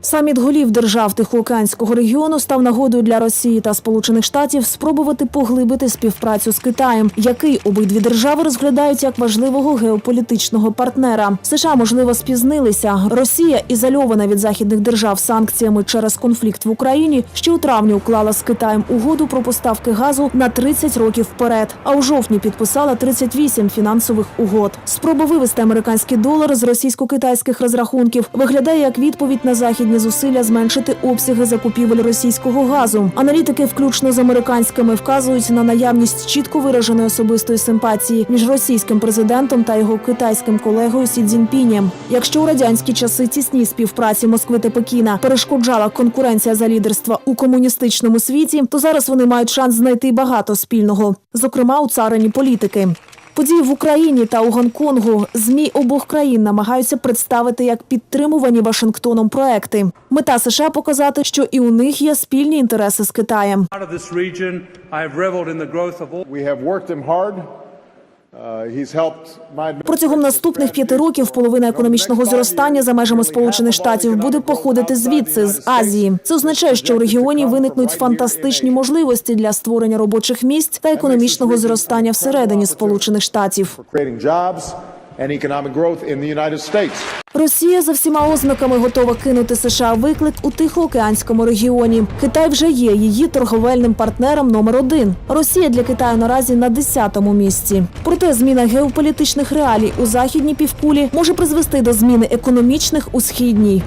Саміт голів держав Тихоокеанського регіону став нагодою для Росії та Сполучених Штатів спробувати поглибити співпрацю з Китаєм, який обидві держави розглядають як важливого геополітичного партнера. США можливо спізнилися. Росія, ізольована від західних держав санкціями через конфлікт в Україні, ще у травні уклала з Китаєм угоду про поставки газу на 30 років вперед. А у жовтні підписала 38 фінансових угод. Спроба вивести американський долар з російсько-китайських розрахунків виглядає як відповідь на західні зусилля зменшити обсяги закупівель російського газу. Аналітики, включно з американськими, вказують на наявність чітко вираженої особистої симпатії між російським президентом та його китайським колегою Сі Цзіньпінем. Якщо у радянські часи тісні співпраці Москви та Пекіна перешкоджала конкуренція за лідерство у комуністичному світі, то зараз вони мають шанс знайти багато спільного, зокрема у царині політики. Події в Україні та у Гонконгу змі обох країн намагаються представити як підтримувані Вашингтоном проекти. Мета США показати, що і у них є спільні інтереси з Китаєм. Протягом наступних п'яти років половина економічного зростання за межами Сполучених Штатів буде походити звідси з Азії. Це означає, що в регіоні виникнуть фантастичні можливості для створення робочих місць та економічного зростання всередині Сполучених Штатів. And economic growth in the United States. Росія за всіма ознаками готова кинути США виклик у Тихоокеанському регіоні. Китай вже є її торговельним партнером номер один. Росія для Китаю наразі на 10-му місці. Проте зміна геополітичних реалій у західній півкулі може призвести до зміни економічних у східній.